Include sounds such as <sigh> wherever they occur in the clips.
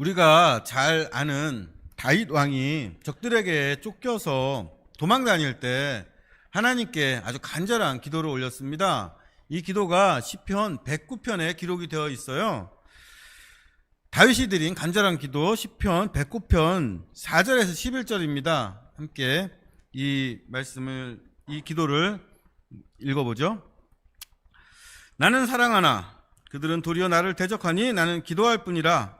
우리가 잘 아는 다윗 왕이 적들에게 쫓겨서 도망 다닐 때 하나님께 아주 간절한 기도를 올렸습니다. 이 기도가 시편 109편에 기록이 되어 있어요. 다윗이 드린 간절한 기도 시편 109편 4절에서 11절입니다. 함께 이 말씀을 이 기도를 읽어 보죠. 나는 사랑하나 그들은 도리어 나를 대적하니 나는 기도할 뿐이라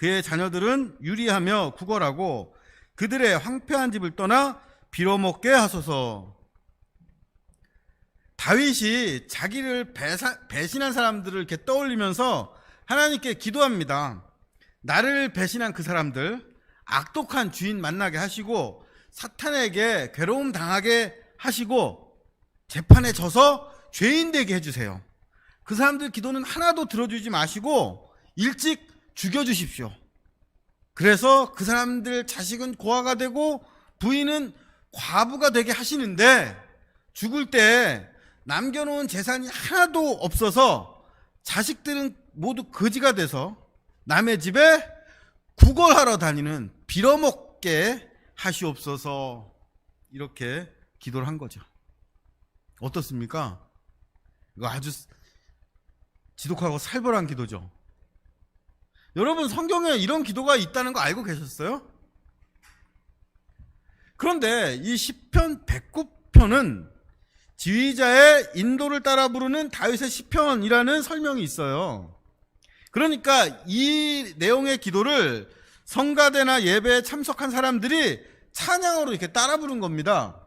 그의 자녀들은 유리하며 구걸하고 그들의 황폐한 집을 떠나 빌어먹게 하소서. 다윗이 자기를 배사- 배신한 사람들을 이렇게 떠올리면서 하나님께 기도합니다. 나를 배신한 그 사람들, 악독한 주인 만나게 하시고 사탄에게 괴로움 당하게 하시고 재판에 져서 죄인 되게 해주세요. 그 사람들 기도는 하나도 들어주지 마시고 일찍 죽여주십시오. 그래서 그 사람들 자식은 고아가 되고 부인은 과부가 되게 하시는데 죽을 때 남겨놓은 재산이 하나도 없어서 자식들은 모두 거지가 돼서 남의 집에 구걸하러 다니는 빌어먹게 하시옵소서 이렇게 기도를 한 거죠. 어떻습니까? 이거 아주 지독하고 살벌한 기도죠. 여러분 성경에 이런 기도가 있다는 거 알고 계셨어요? 그런데 이 시편 109편은 지휘자의 인도를 따라 부르는 다윗의 시편이라는 설명이 있어요. 그러니까 이 내용의 기도를 성가대나 예배에 참석한 사람들이 찬양으로 이렇게 따라 부른 겁니다.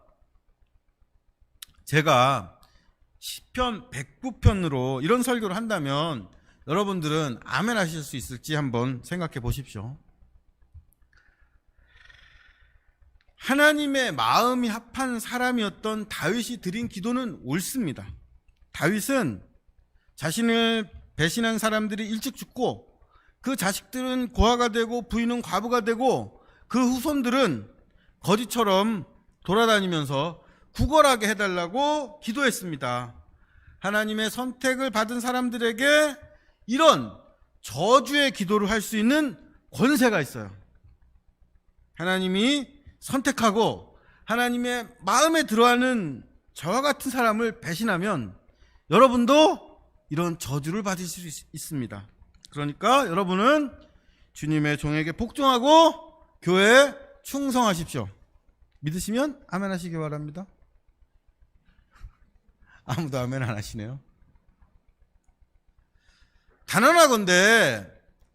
제가 시편 109편으로 이런 설교를 한다면 여러분들은 아멘 하실 수 있을지 한번 생각해 보십시오. 하나님의 마음이 합한 사람이었던 다윗이 드린 기도는 옳습니다. 다윗은 자신을 배신한 사람들이 일찍 죽고 그 자식들은 고아가 되고 부인은 과부가 되고 그 후손들은 거지처럼 돌아다니면서 구걸하게 해달라고 기도했습니다. 하나님의 선택을 받은 사람들에게 이런 저주의 기도를 할 수 있는 권세가 있어요. 하나님이 선택하고 하나님의 마음에 들어하는 저와 같은 사람을 배신하면 여러분도 이런 저주를 받으실 수 있- 있습니다. 그러니까 여러분은 주님의 종에게 복종하고 교회에 충성하십시오. 믿으시면 아멘 하시기 바랍니다. <laughs> 아무도 아멘 안 하시네요. 단언하건대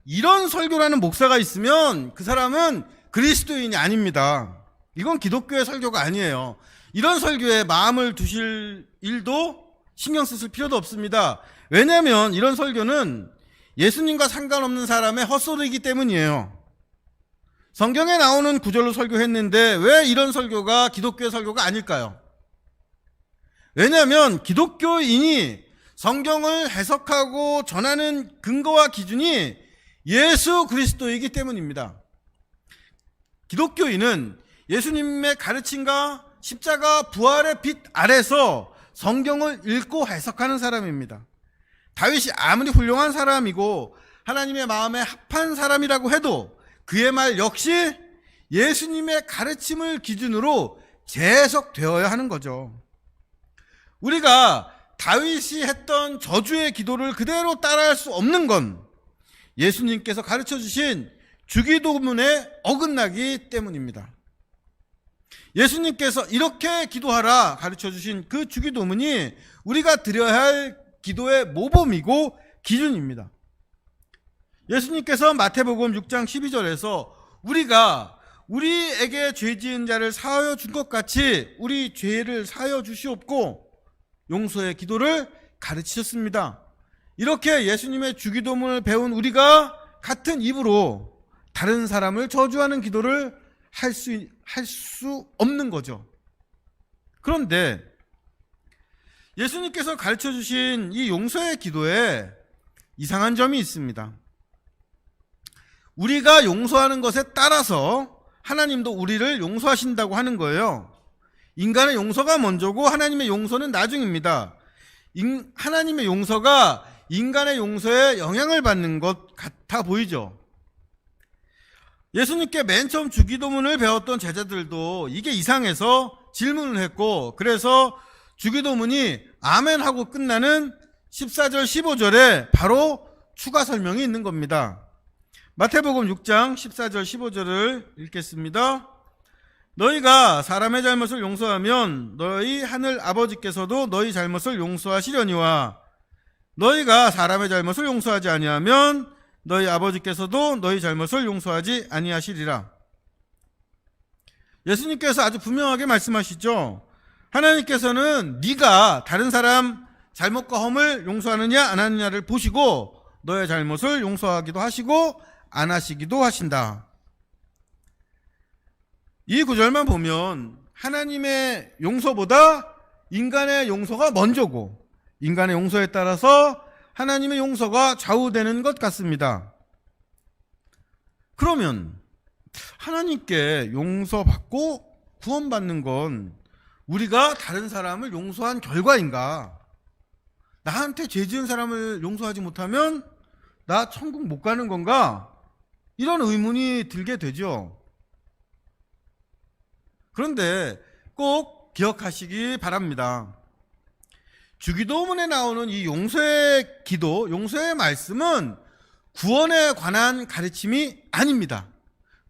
이런 설교라는 목사가 있으면 그 사람은 그리스도인이 아닙니다. 이건 기독교의 설교가 아니에요. 이런 설교에 마음을 두실 일도 신경 쓰실 필요도 없습니다. 왜냐하면 이런 설교는 예수님과 상관없는 사람의 헛소리이기 때문이에요. 성경에 나오는 구절로 설교했는데 왜 이런 설교가 기독교의 설교가 아닐까요? 왜냐하면 기독교인이 성경을 해석하고 전하는 근거와 기준이 예수 그리스도이기 때문입니다. 기독교인은 예수님의 가르침과 십자가 부활의 빛 아래서 성경을 읽고 해석하는 사람입니다. 다윗이 아무리 훌륭한 사람이고 하나님의 마음에 합한 사람이라고 해도 그의 말 역시 예수님의 가르침을 기준으로 재해석되어야 하는 거죠. 우리가 다윗이 했던 저주의 기도를 그대로 따라할 수 없는 건 예수님께서 가르쳐 주신 주기도문에 어긋나기 때문입니다. 예수님께서 이렇게 기도하라 가르쳐 주신 그 주기도문이 우리가 드려야 할 기도의 모범이고 기준입니다. 예수님께서 마태복음 6장 12절에서 우리가 우리에게 죄 지은 자를 사하여 준 것 같이 우리 죄를 사하여 주시옵고 용서의 기도를 가르치셨습니다. 이렇게 예수님의 주기도문을 배운 우리가 같은 입으로 다른 사람을 저주하는 기도를 할 수, 할 수 없는 거죠. 그런데 예수님께서 가르쳐 주신 이 용서의 기도에 이상한 점이 있습니다. 우리가 용서하는 것에 따라서 하나님도 우리를 용서하신다고 하는 거예요. 인간의 용서가 먼저고 하나님의 용서는 나중입니다. 인- 하나님의 용서가 인간의 용서에 영향을 받는 것 같아 보이죠. 예수님께 맨 처음 주기도문을 배웠던 제자들도 이게 이상해서 질문을 했고 그래서 주기도문이 아멘 하고 끝나는 14절 15절에 바로 추가 설명이 있는 겁니다. 마태복음 6장 14절 15절을 읽겠습니다. 너희가 사람의 잘못을 용서하면 너희 하늘 아버지께서도 너희 잘못을 용서하시려니와 너희가 사람의 잘못을 용서하지 아니하면 너희 아버지께서도 너희 잘못을 용서하지 아니하시리라. 예수님께서 아주 분명하게 말씀하시죠. 하나님께서는 네가 다른 사람 잘못과 허물 용서하느냐 안 하느냐를 보시고 너의 잘못을 용서하기도 하시고 안 하시기도 하신다. 이 구절만 보면 하나님의 용서보다 인간의 용서가 먼저고 인간의 용서에 따라서 하나님의 용서가 좌우되는 것 같습니다. 그러면 하나님께 용서받고 구원받는 건 우리가 다른 사람을 용서한 결과인가? 나한테 죄 지은 사람을 용서하지 못하면 나 천국 못 가는 건가? 이런 의문이 들게 되죠. 그런데 꼭 기억하시기 바랍니다. 주기도문에 나오는 이 용서의 기도, 용서의 말씀은 구원에 관한 가르침이 아닙니다.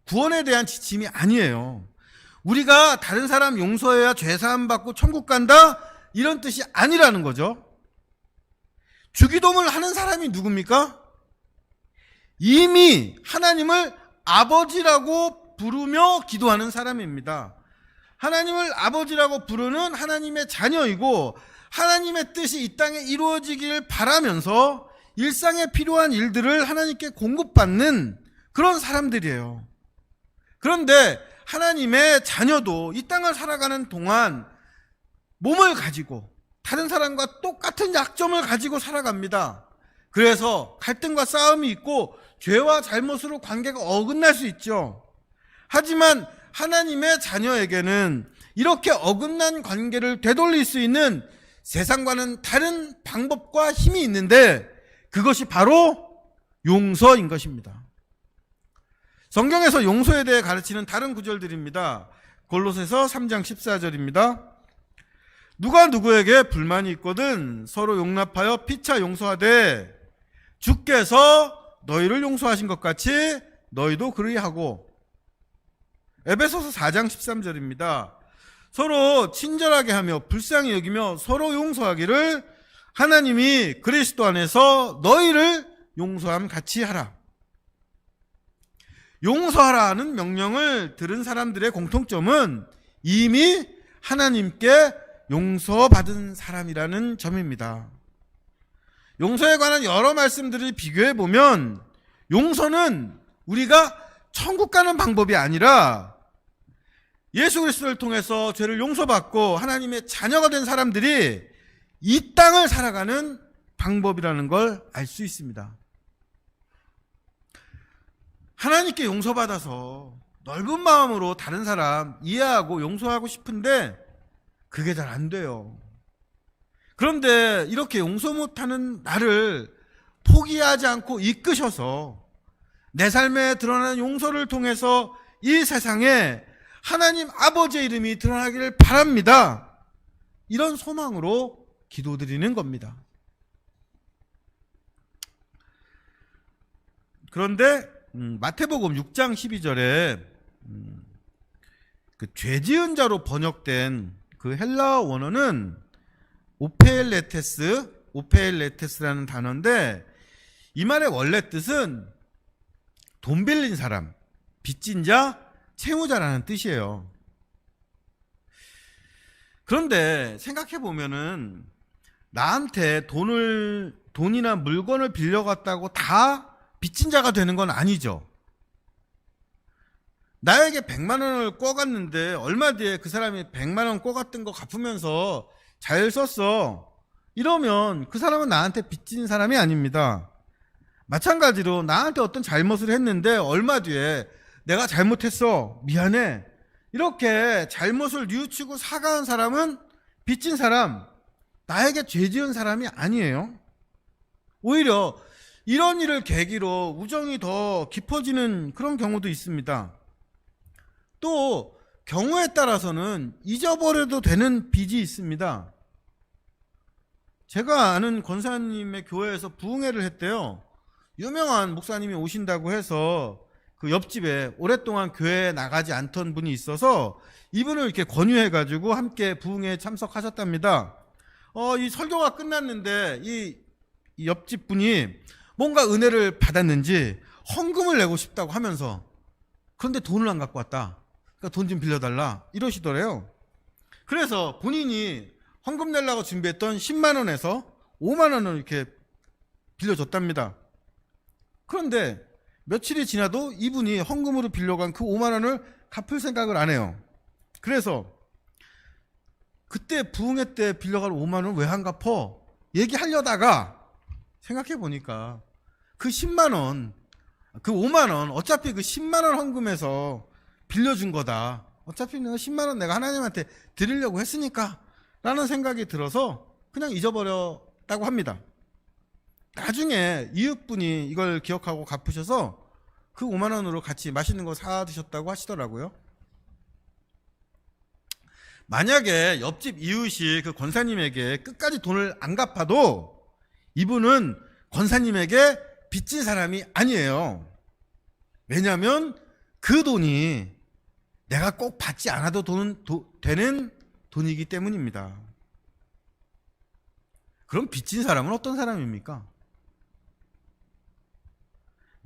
구원에 대한 지침이 아니에요. 우리가 다른 사람 용서해야 죄사함 받고 천국 간다? 이런 뜻이 아니라는 거죠. 주기도문을 하는 사람이 누굽니까? 이미 하나님을 아버지라고 부르며 기도하는 사람입니다. 하나님을 아버지라고 부르는 하나님의 자녀이고 하나님의 뜻이 이 땅에 이루어지길 바라면서 일상에 필요한 일들을 하나님께 공급받는 그런 사람들이에요. 그런데 하나님의 자녀도 이 땅을 살아가는 동안 몸을 가지고 다른 사람과 똑같은 약점을 가지고 살아갑니다. 그래서 갈등과 싸움이 있고 죄와 잘못으로 관계가 어긋날 수 있죠. 하지만 하나님의 자녀에게는 이렇게 어긋난 관계를 되돌릴 수 있는 세상과는 다른 방법과 힘이 있는데 그것이 바로 용서인 것입니다. 성경에서 용서에 대해 가르치는 다른 구절들입니다. 골로새서 3장 14절입니다. 누가 누구에게 불만이 있거든 서로 용납하여 피차 용서하되 주께서 너희를 용서하신 것 같이 너희도 그리하고 에베소서 4장 13절입니다. 서로 친절하게 하며 불쌍히 여기며 서로 용서하기를 하나님이 그리스도 안에서 너희를 용서함 같이 하라. 용서하라는 명령을 들은 사람들의 공통점은 이미 하나님께 용서받은 사람이라는 점입니다. 용서에 관한 여러 말씀들을 비교해 보면 용서는 우리가 천국 가는 방법이 아니라 예수 그리스도를 통해서 죄를 용서받고 하나님의 자녀가 된 사람들이 이 땅을 살아가는 방법이라는 걸 알 수 있습니다. 하나님께 용서받아서 넓은 마음으로 다른 사람 이해하고 용서하고 싶은데 그게 잘 안 돼요. 그런데 이렇게 용서 못하는 나를 포기하지 않고 이끄셔서 내 삶에 드러나는 용서를 통해서 이 세상에 하나님 아버지의 이름이 드러나기를 바랍니다. 이런 소망으로 기도드리는 겁니다. 그런데 음, 마태복음 6장 12절에 음, 그 죄지은 자로 번역된 그 헬라어 원어는 오페일레테스, 오페일레테스라는 단어인데 이 말의 원래 뜻은 돈 빌린 사람, 빚진 자, 채무자라는 뜻이에요. 그런데 생각해 보면은 나한테 돈을 돈이나 물건을 빌려갔다고 다 빚진 자가 되는 건 아니죠. 나에게 100만 원을 꿔갔는데 얼마 뒤에 그 사람이 100만 원 꿔갔던 거 갚으면서 잘 썼어. 이러면 그 사람은 나한테 빚진 사람이 아닙니다. 마찬가지로 나한테 어떤 잘못을 했는데 얼마 뒤에 내가 잘못했어. 미안해. 이렇게 잘못을 뉘우치고 사과한 사람은 빚진 사람, 나에게 죄 지은 사람이 아니에요. 오히려 이런 일을 계기로 우정이 더 깊어지는 그런 경우도 있습니다. 또 경우에 따라서는 잊어버려도 되는 빚이 있습니다. 제가 아는 권사님의 교회에서 부흥회를 했대요. 유명한 목사님이 오신다고 해서 그 옆집에 오랫동안 교회에 나가지 않던 분이 있어서 이분을 이렇게 권유해가지고 함께 부흥회에 참석하셨답니다. 어, 이 설교가 끝났는데 이, 이 옆집 분이 뭔가 은혜를 받았는지 헌금을 내고 싶다고 하면서 그런데 돈을 안 갖고 왔다. 그러니까 돈 좀 빌려달라. 이러시더래요. 그래서 본인이 헌금 내려고 준비했던 10만 원에서 5만 원을 이렇게 빌려줬답니다. 그런데 며칠이 지나도 이분이 헌금으로 빌려간 그 5만 원을 갚을 생각을 안 해요. 그래서 그때 부흥회 때 빌려간 5만 원왜안 갚어? 얘기하려다가 생각해 보니까 그 10만 원, 그 5만 원 어차피 그 10만 원 헌금에서 빌려준 거다. 어차피 내가 10만 원 내가 하나님한테 드리려고 했으니까 라는 생각이 들어서 그냥 잊어버렸다고 합니다. 나중에 이웃분이 이걸 기억하고 갚으셔서 그 5만 원으로 같이 맛있는 거 사 드셨다고 하시더라고요. 만약에 옆집 이웃이 그 권사님에게 끝까지 돈을 안 갚아도 이분은 권사님에게 빚진 사람이 아니에요. 왜냐하면 그 돈이 내가 꼭 받지 않아도 돈, 도, 되는 돈이기 때문입니다. 그럼 빚진 사람은 어떤 사람입니까?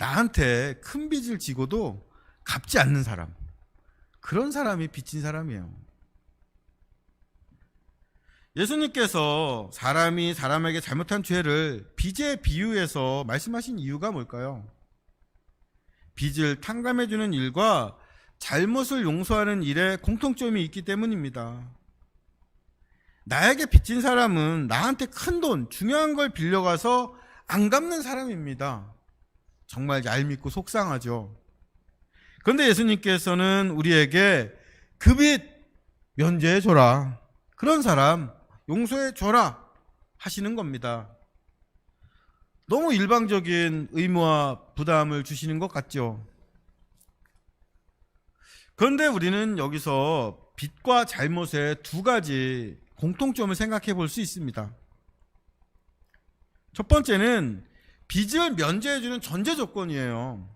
나한테 큰 빚을 지고도 갚지 않는 사람. 그런 사람이 빚진 사람이에요. 예수님께서 사람이 사람에게 잘못한 죄를 빚에 비유해서 말씀하신 이유가 뭘까요? 빚을 탕감해주는 일과 잘못을 용서하는 일에 공통점이 있기 때문입니다. 나에게 빚진 사람은 나한테 큰 돈, 중요한 걸 빌려가서 안 갚는 사람입니다. 정말 얄밉고 속상하죠. 그런데 예수님께서는 우리에게 그빚 면제해 줘라. 그런 사람 용서해 줘라. 하시는 겁니다. 너무 일방적인 의무와 부담을 주시는 것 같죠. 그런데 우리는 여기서 빚과 잘못의 두 가지 공통점을 생각해 볼 수 있습니다. 첫 번째는 빚을 면제해주는 전제 조건이에요.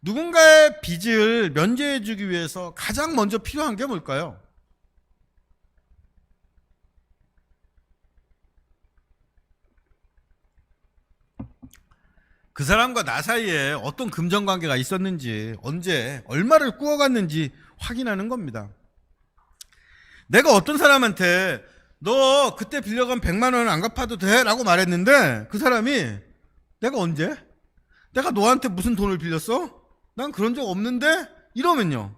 누군가의 빚을 면제해주기 위해서 가장 먼저 필요한 게 뭘까요? 그 사람과 나 사이에 어떤 금전 관계가 있었는지, 언제, 얼마를 꾸어갔는지 확인하는 겁니다. 내가 어떤 사람한테 너 그때 빌려간 100만 원안 갚아도 돼? 라고 말했는데 그 사람이 내가 언제? 내가 너한테 무슨 돈을 빌렸어? 난 그런 적 없는데? 이러면요.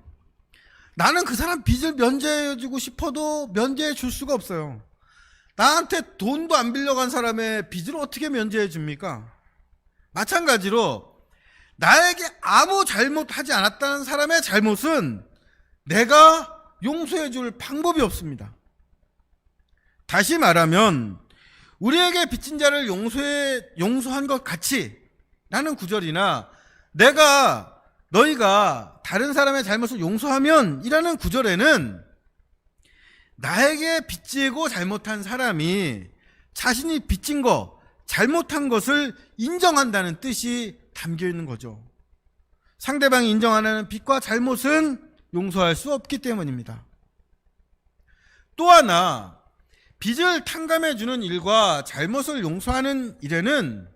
나는 그 사람 빚을 면제해주고 싶어도 면제해 줄 수가 없어요. 나한테 돈도 안 빌려간 사람의 빚을 어떻게 면제해 줍니까? 마찬가지로 나에게 아무 잘못하지 않았다는 사람의 잘못은 내가 용서해 줄 방법이 없습니다. 다시 말하면 우리에게 빚진 자를 용서해 용서한 것 같이 라는 구절이나 내가 너희가 다른 사람의 잘못을 용서하면 이라는 구절에는 나에게 빚지고 잘못한 사람이 자신이 빚진 거, 잘못한 것을 인정한다는 뜻이 담겨 있는 거죠. 상대방이 인정 안 하는 빚과 잘못은 용서할 수 없기 때문입니다. 또 하나, 빚을 탕감해 주는 일과 잘못을 용서하는 일에는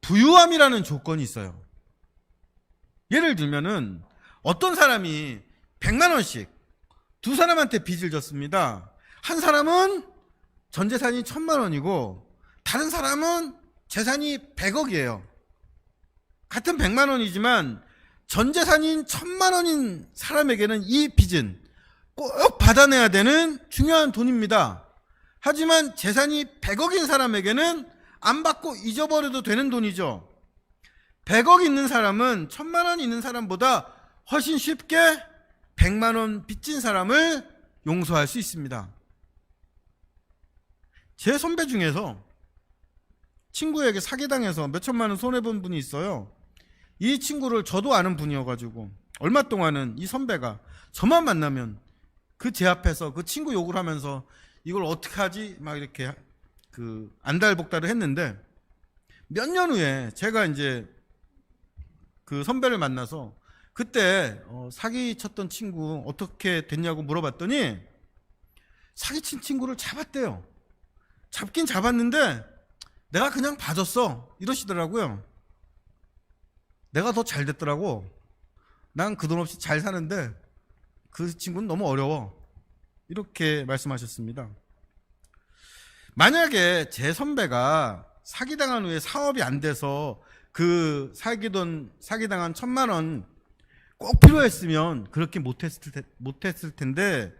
부유함이라는 조건이 있어요. 예를 들면은 어떤 사람이 100만 원씩 두 사람한테 빚을 졌습니다. 한 사람은 전 재산이 1000만 원이고 다른 사람은 재산이 100억이에요. 같은 100만 원이지만 전 재산인 천만 원인 사람에게는 이 빚은 꼭 받아내야 되는 중요한 돈입니다. 하지만 재산이 100억인 사람에게는 안 받고 잊어버려도 되는 돈이죠. 100억 있는 사람은 천만 원 있는 사람보다 훨씬 쉽게 100만 원 빚진 사람을 용서할 수 있습니다. 제 선배 중에서 친구에게 사기당해서 몇천만 원 손해본 분이 있어요. 이 친구를 저도 아는 분이어가지고 얼마 동안은 이 선배가 저만 만나면 그 제 앞에서 그 친구 욕을 하면서 이걸 어떻게 하지 막 이렇게 그 안달복달을 했는데 몇 년 후에 제가 이제 그 선배를 만나서 그때 어, 사기 쳤던 친구 어떻게 됐냐고 물어봤더니 사기 친 친구를 잡았대요. 잡긴 잡았는데 내가 그냥 봐줬어 이러시더라고요. 내가 더 잘 됐더라고. 난 그 돈 없이 잘 사는데 그 친구는 너무 어려워. 이렇게 말씀하셨습니다. 만약에 제 선배가 사기당한 후에 사업이 안 돼서 그 사기돈, 사기당한 천만 원 꼭 필요했으면 그렇게 못했을, 테, 못했을 텐데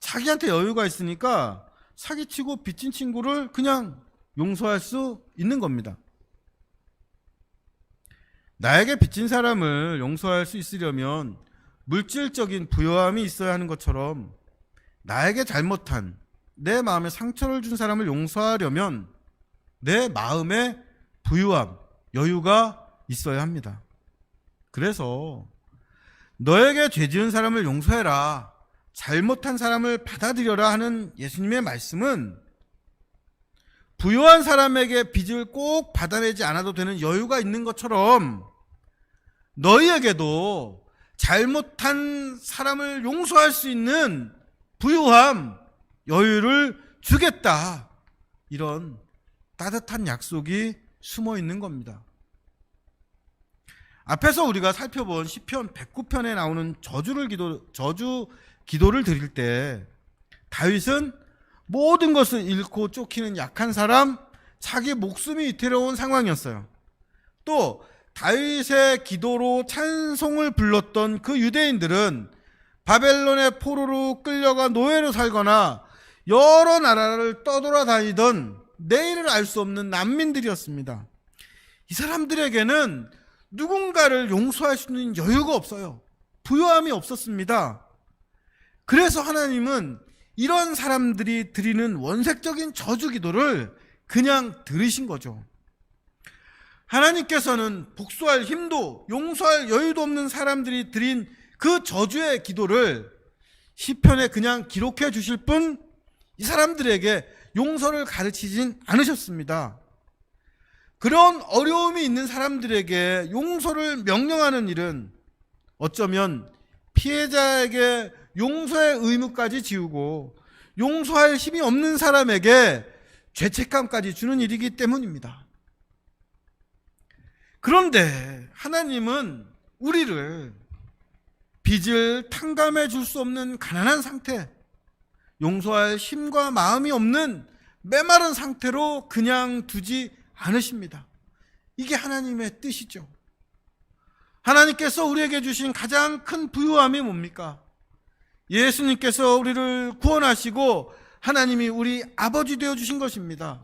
자기한테 여유가 있으니까 사기치고 빚진 친구를 그냥 용서할 수 있는 겁니다. 나에게 빚진 사람을 용서할 수 있으려면 물질적인 부요함이 있어야 하는 것처럼 나에게 잘못한 내 마음에 상처를 준 사람을 용서하려면 내 마음에 부유함, 여유가 있어야 합니다. 그래서 너에게 죄 지은 사람을 용서해라. 잘못한 사람을 받아들여라 하는 예수님의 말씀은 부유한 사람에게 빚을 꼭 받아내지 않아도 되는 여유가 있는 것처럼 너희에게도 잘못한 사람을 용서할 수 있는 부유함, 여유를 주겠다. 이런 따뜻한 약속이 숨어 있는 겁니다. 앞에서 우리가 살펴본 시편 109편에 나오는 저주를 기도 저주 기도를 드릴 때 다윗은 모든 것을 잃고 쫓기는 약한 사람, 자기 목숨이 위태로운 상황이었어요. 또 다윗의 기도로 찬송을 불렀던 그 유대인들은 바벨론의 포로로 끌려가 노예로 살거나 여러 나라를 떠돌아다니던 내일을 알 수 없는 난민들이었습니다. 이 사람들에게는 누군가를 용서할 수 있는 여유가 없어요. 부요함이 없었습니다. 그래서 하나님은 이런 사람들이 드리는 원색적인 저주 기도를 그냥 들으신 거죠. 하나님께서는 복수할 힘도 용서할 여유도 없는 사람들이 드린 그 저주의 기도를 시편에 그냥 기록해 주실 뿐 이 사람들에게 용서를 가르치진 않으셨습니다. 그런 어려움이 있는 사람들에게 용서를 명령하는 일은 어쩌면 피해자에게 용서의 의무까지 지우고 용서할 힘이 없는 사람에게 죄책감까지 주는 일이기 때문입니다. 그런데 하나님은 우리를 빚을 탕감해 줄 수 없는 가난한 상태, 용서할 힘과 마음이 없는 메마른 상태로 그냥 두지 않으십니다. 이게 하나님의 뜻이죠. 하나님께서 우리에게 주신 가장 큰 부유함이 뭡니까? 예수님께서 우리를 구원하시고 하나님이 우리 아버지 되어 주신 것입니다.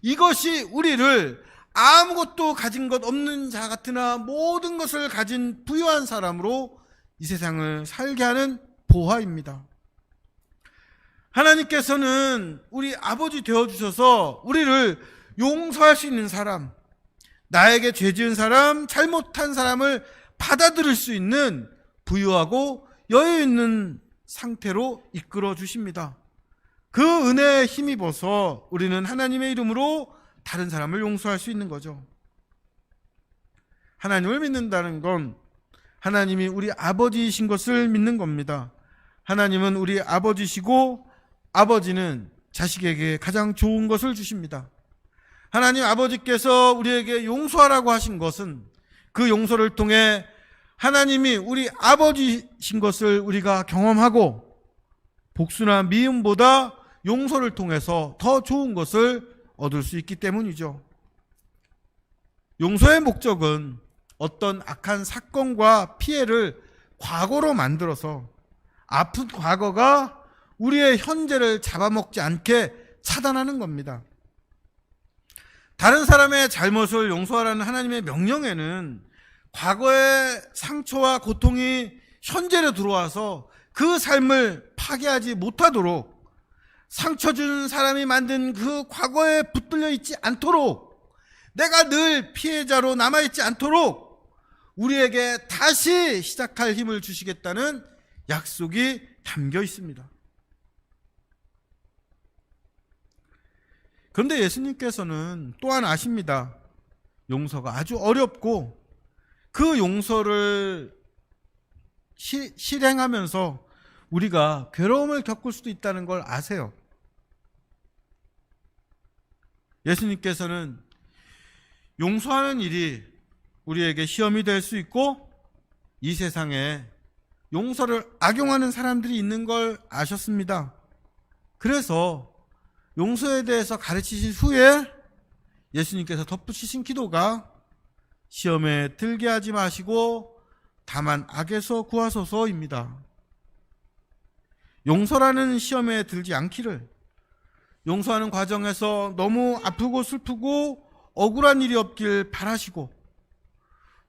이것이 우리를 아무것도 가진 것 없는 자 같으나 모든 것을 가진 부유한 사람으로 이 세상을 살게 하는 보화입니다. 하나님께서는 우리 아버지 되어 주셔서 우리를 용서할 수 있는 사람, 나에게 죄 지은 사람, 잘못한 사람을 받아들일 수 있는 부유하고 여유 있는 상태로 이끌어 주십니다. 그 은혜에 힘입어서 우리는 하나님의 이름으로 다른 사람을 용서할 수 있는 거죠. 하나님을 믿는다는 건 하나님이 우리 아버지이신 것을 믿는 겁니다. 하나님은 우리 아버지시고 아버지는 자식에게 가장 좋은 것을 주십니다. 하나님 아버지께서 우리에게 용서하라고 하신 것은 그 용서를 통해 하나님이 우리 아버지신 것을 우리가 경험하고 복수나 미움보다 용서를 통해서 더 좋은 것을 얻을 수 있기 때문이죠. 용서의 목적은 어떤 악한 사건과 피해를 과거로 만들어서 아픈 과거가 우리의 현재를 잡아먹지 않게 차단하는 겁니다. 다른 사람의 잘못을 용서하라는 하나님의 명령에는 과거의 상처와 고통이 현재로 들어와서 그 삶을 파괴하지 못하도록 상처 준 사람이 만든 그 과거에 붙들려 있지 않도록 내가 늘 피해자로 남아있지 않도록 우리에게 다시 시작할 힘을 주시겠다는 약속이 담겨 있습니다. 그런데 예수님께서는 또한 아십니다. 용서가 아주 어렵고 그 용서를 시, 실행하면서 우리가 괴로움을 겪을 수도 있다는 걸 아세요. 예수님께서는 용서하는 일이 우리에게 시험이 될 수 있고 이 세상에 용서를 악용하는 사람들이 있는 걸 아셨습니다. 그래서 용서에 대해서 가르치신 후에 예수님께서 덧붙이신 기도가 시험에 들게 하지 마시고 다만 악에서 구하소서입니다. 용서라는 시험에 들지 않기를 용서하는 과정에서 너무 아프고 슬프고 억울한 일이 없길 바라시고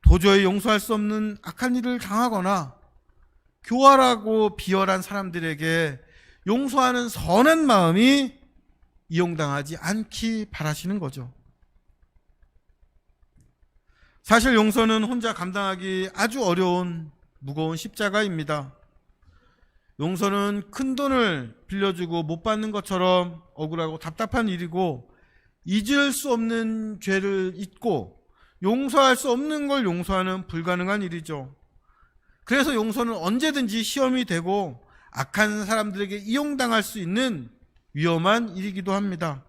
도저히 용서할 수 없는 악한 일을 당하거나 교활하고 비열한 사람들에게 용서하는 선한 마음이 이용당하지 않기 바라시는 거죠. 사실 용서는 혼자 감당하기 아주 어려운 무거운 십자가입니다. 용서는 큰 돈을 빌려주고 못 받는 것처럼 억울하고 답답한 일이고 잊을 수 없는 죄를 잊고 용서할 수 없는 걸 용서하는 불가능한 일이죠. 그래서 용서는 언제든지 시험이 되고 악한 사람들에게 이용당할 수 있는 위험한 일이기도 합니다.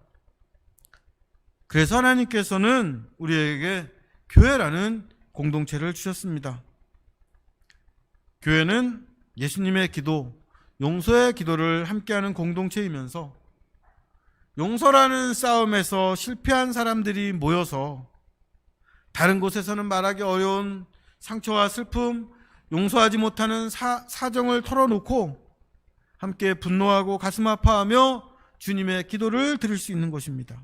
그래서 하나님께서는 우리에게 교회라는 공동체를 주셨습니다. 교회는 예수님의 기도, 용서의 기도를 함께하는 공동체이면서 용서라는 싸움에서 실패한 사람들이 모여서 다른 곳에서는 말하기 어려운 상처와 슬픔, 용서하지 못하는 사, 사정을 털어놓고 함께 분노하고 가슴 아파하며 주님의 기도를 드릴 수 있는 것입니다.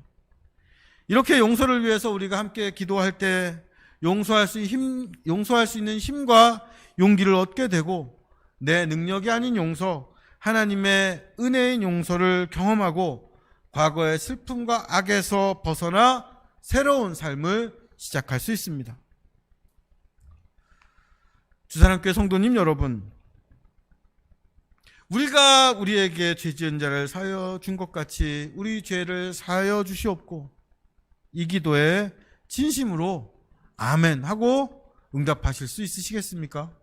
이렇게 용서를 위해서 우리가 함께 기도할 때 용서할 수, 힘, 용서할 수 있는 힘과 용기를 얻게 되고 내 능력이 아닌 용서, 하나님의 은혜인 용서를 경험하고 과거의 슬픔과 악에서 벗어나 새로운 삶을 시작할 수 있습니다. 주사랑교회 성도님 여러분, 우리가 우리에게 죄 지은 자를 사여 준 것 같이 우리 죄를 사여 주시옵고 이 기도에 진심으로 아멘 하고 응답하실 수 있으시겠습니까?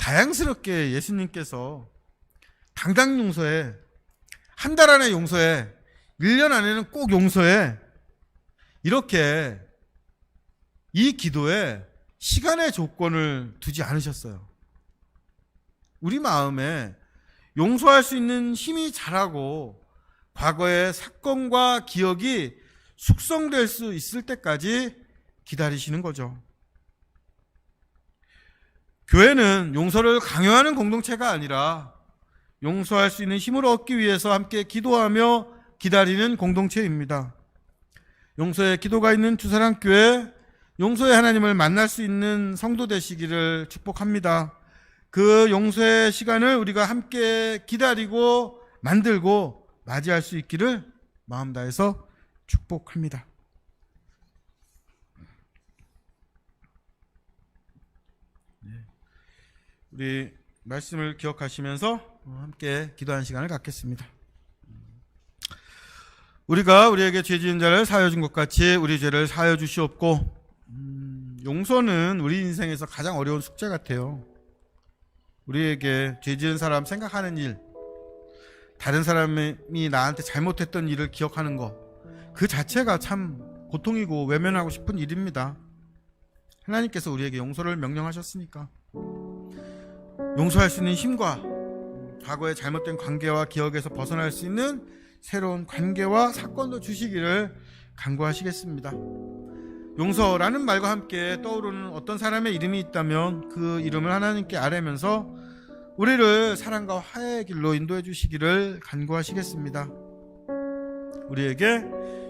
다양스럽게 예수님께서 당당 용서에 한 달 안에 용서에 1년 안에는 꼭 용서해 이렇게 이 기도에 시간의 조건을 두지 않으셨어요. 우리 마음에 용서할 수 있는 힘이 자라고 과거의 사건과 기억이 숙성될 수 있을 때까지 기다리시는 거죠. 교회는 용서를 강요하는 공동체가 아니라 용서할 수 있는 힘을 얻기 위해서 함께 기도하며 기다리는 공동체입니다. 용서의 기도가 있는 주사랑교회 용서의 하나님을 만날 수 있는 성도 되시기를 축복합니다. 그 용서의 시간을 우리가 함께 기다리고 만들고 맞이할 수 있기를 마음 다해서 축복합니다. 네. 우리 말씀을 기억하시면서 함께 기도하는 시간을 갖겠습니다. 우리가 우리에게 죄 지은 자를 사여 준 것 같이 우리 죄를 사여 주시옵고 음, 용서는 우리 인생에서 가장 어려운 숙제 같아요. 우리에게 죄 지은 사람 생각하는 일, 다른 사람이 나한테 잘못했던 일을 기억하는 것, 그 자체가 참 고통이고 외면하고 싶은 일입니다. 하나님께서 우리에게 용서를 명령하셨으니까. 용서할 수 있는 힘과 과거의 잘못된 관계와 기억에서 벗어날 수 있는 새로운 관계와 사건도 주시기를 간구하시겠습니다. 용서라는 말과 함께 떠오르는 어떤 사람의 이름이 있다면 그 이름을 하나님께 아뢰면서 우리를 사랑과 화해의 길로 인도해 주시기를 간구하시겠습니다. 우리에게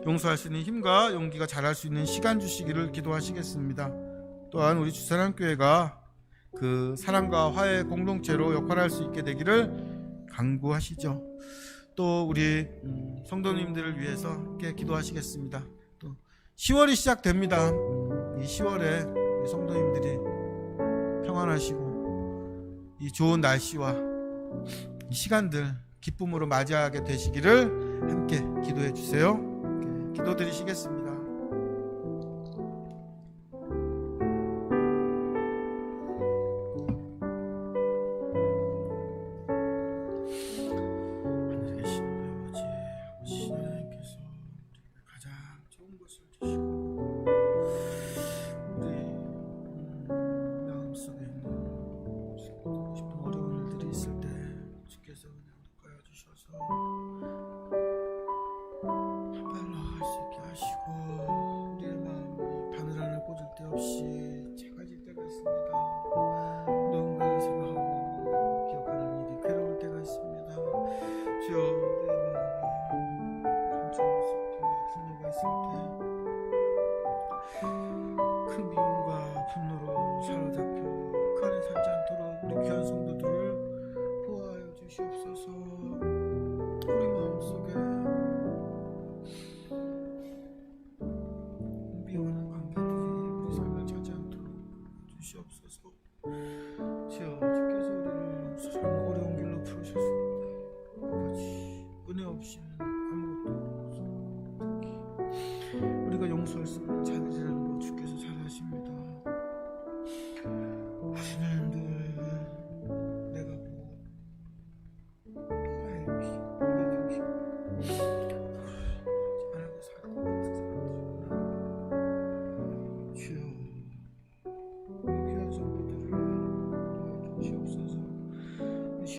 용서할 수 있는 힘과 용기가 자랄 수 있는 시간 주시기를 기도하시겠습니다. 또한 우리 주사랑교회가 그 사랑과 화해 공동체로 역할할 수 있게 되기를 간구하시죠. 또 우리 음, 성도님들을 위해서 함께 기도하시겠습니다. 또 10월이 시작됩니다. 음, 이 10월에 우리 성도님들이 평안하시고 이 좋은 날씨와 이 시간들 기쁨으로 맞이하게 되시기를 함께 기도해 주세요. 기도드리시겠습니다. 큰 미움과 분노로 사로잡혀 그 안에 살지 않도록 우리 귀한 성